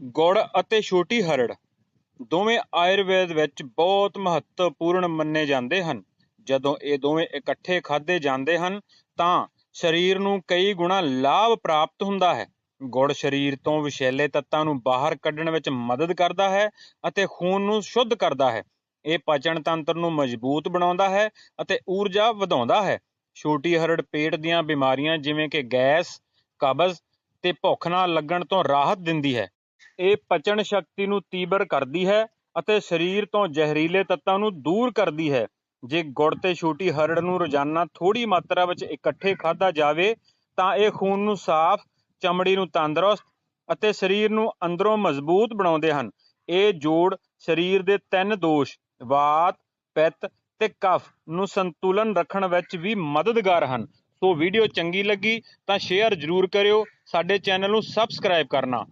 ਗੁੜ ਅਤੇ ਛੋਟੀ ਹਰੜ ਦੋਵੇਂ ਆਯੁਰਵੇਦ ਵਿੱਚ ਬਹੁਤ ਮਹੱਤਵਪੂਰਨ ਮੰਨੇ ਜਾਂਦੇ ਹਨ। ਜਦੋਂ ਇਹ ਦੋਵੇਂ ਇਕੱਠੇ ਖਾਧੇ ਜਾਂਦੇ ਹਨ, ਤਾਂ ਸਰੀਰ ਨੂੰ ਕਈ ਗੁਣਾ ਲਾਭ ਪ੍ਰਾਪਤ ਹੁੰਦਾ ਹੈ। ਗੁੜ ਸਰੀਰ ਤੋਂ ਵਿਸ਼ੈਲੇ ਤੱਤਾਂ ਨੂੰ ਬਾਹਰ ਕੱਢਣ ਵਿੱਚ ਮਦਦ ਕਰਦਾ ਹੈ ਅਤੇ ਖੂਨ ਨੂੰ ਸ਼ੁੱਧ ਕਰਦਾ ਹੈ। ਇਹ ਪਾਚਨ ਤੰਤਰ ਨੂੰ ਮਜ਼ਬੂਤ ਬਣਾਉਂਦਾ ਹੈ ਅਤੇ ਊਰਜਾ ਵਧਾਉਂਦਾ ਹੈ। ਛੋਟੀ ਹਰੜ ਪੇਟ ਦੀਆਂ ਬਿਮਾਰੀਆਂ ਜਿਵੇਂ ਕਿ ਗੈਸ, ਕਬਜ਼ ਤੇ ਭੁੱਖ ਨਾਲ ਲੱਗਣ ਤੋਂ ਰਾਹਤ ਦਿੰਦੀ ਹੈ। ਇਹ ਪਚਣ ਸ਼ਕਤੀ ਨੂੰ ਤੀਬਰ ਕਰਦੀ ਹੈ ਅਤੇ ਸਰੀਰ ਤੋਂ ਜ਼ਹਿਰੀਲੇ ਤੱਤਾਂ ਨੂੰ ਦੂਰ ਕਰਦੀ ਹੈ। ਜੇ ਗੁੜ ਤੇ ਛੋਟੀ ਹਰੜ ਨੂੰ ਰੋਜ਼ਾਨਾ ਥੋੜੀ ਮਾਤਰਾ ਵਿੱਚ ਇਕੱਠੇ ਖਾਧਾ ਜਾਵੇ, ਤਾਂ ਇਹ ਖੂਨ ਨੂੰ ਸਾਫ਼, ਚਮੜੀ ਨੂੰ ਤੰਦਰੁਸਤ ਅਤੇ ਸਰੀਰ ਨੂੰ ਅੰਦਰੋਂ ਮਜ਼ਬੂਤ ਬਣਾਉਂਦੇ ਹਨ। ਇਹ ਜੋੜ ਸਰੀਰ ਦੇ ਤਿੰਨ ਦੋਸ਼, ਵਾਤ, ਪਿੱਤ ਤੇ ਕਫ ਨੂੰ ਸੰਤੁਲਨ ਰੱਖਣ ਵਿੱਚ ਵੀ ਮਦਦਗਾਰ ਹਨ। ਸੋ ਵੀਡੀਓ ਚੰਗੀ ਲੱਗੀ ਤਾਂ ਸ਼ੇਅਰ ਜ਼ਰੂਰ ਕਰਿਓ। ਸਾਡੇ ਚੈਨਲ ਨੂੰ ਸਬਸਕ੍ਰਾਈਬ ਕਰਨਾ।